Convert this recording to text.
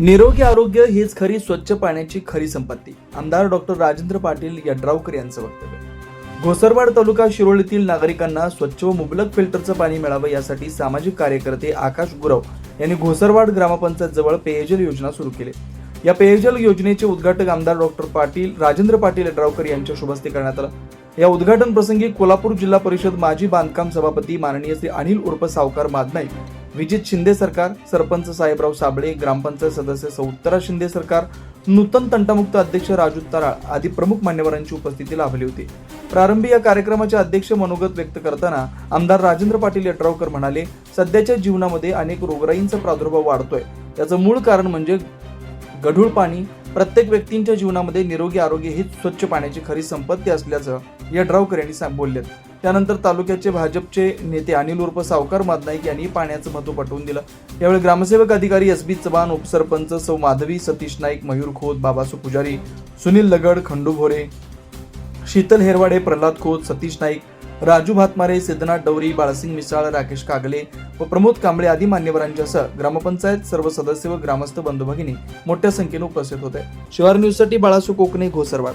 निरोगी आरोग्य हीच खरी स्वच्छ पाण्याची खरी संपत्ती. आमदार डॉक्टर राजेंद्र पाटील यड्रावकर यांचं वक्तव्य. घोसरवाड तालुका शिरोळीतील नागरिकांना स्वच्छ व मुबलक फिल्टरचं पाणी मिळावं यासाठी सामाजिक कार्यकर्ते आकाश गुरव यांनी घोसरवाड ग्रामपंचायत जवळ पेयजल योजना सुरू केली. या पेयजल योजनेचे उद्घाटक आमदार डॉक्टर पाटील राजेंद्र पाटील यड्रावकर यांच्या शुभस्ते करण्यात आलं. या उद्घाटन प्रसंगी कोल्हापूर जिल्हा परिषद माजी बांधकाम सभापती माननीय श्री अनिल उर्फ सावकार मादनाईक विजित शिंदे सरकार सरपंच साहेबराव साबळे ग्रामपंचायत सदस्य सौतरा शिंदे सरकार नूतन तंटामुक्त अध्यक्ष राजू तराळ आदी प्रमुख मान्यवरांची उपस्थिती लाभली होती. प्रारंभी या कार्यक्रमाचे अध्यक्ष मनोगत व्यक्त करताना आमदार राजेंद्र पाटील यड्रावकर म्हणाले सध्याच्या जीवनामध्ये अनेक रोगराईंचा प्रादुर्भाव वाढतोय. याचं मूळ कारण म्हणजे गढूळ पाणी प्रत्येक व्यक्तींच्या जीवनामध्ये निरोगी आरोग्य हीच स्वच्छ पाण्याची खरी संपत्ती असल्याचं यड्रावकर यांनी सांग- बोललेत. त्यानंतर तालुक्याचे भाजपचे नेते अनिल उर्फ सावकार मादनाईक यांनी पाण्याचं महत्त्व पटवून दिलं. यावेळी ग्रामसेवक अधिकारी एस बी चव्हाण उपसरपंच सौ माधवी सतीश नाईक मयूर खोत बाबासू पुजारी सुनील लगड खंडू भोरे शीतल हेरवाडे प्रल्हाद खोत सतीश नाईक राजू भातमारे सिद्धनाथ डवरी बाळसिंग मिसाळ राकेश कागले व प्रमोद कांबळे आदी मान्यवरांच्यासह ग्रामपंचायत सर्व सदस्य व ग्रामस्थ बंधू भगिनी मोठ्या संख्येने उपस्थित होते. शिवार न्यूजसाठी बाळासू कोकणे घोसरवाड.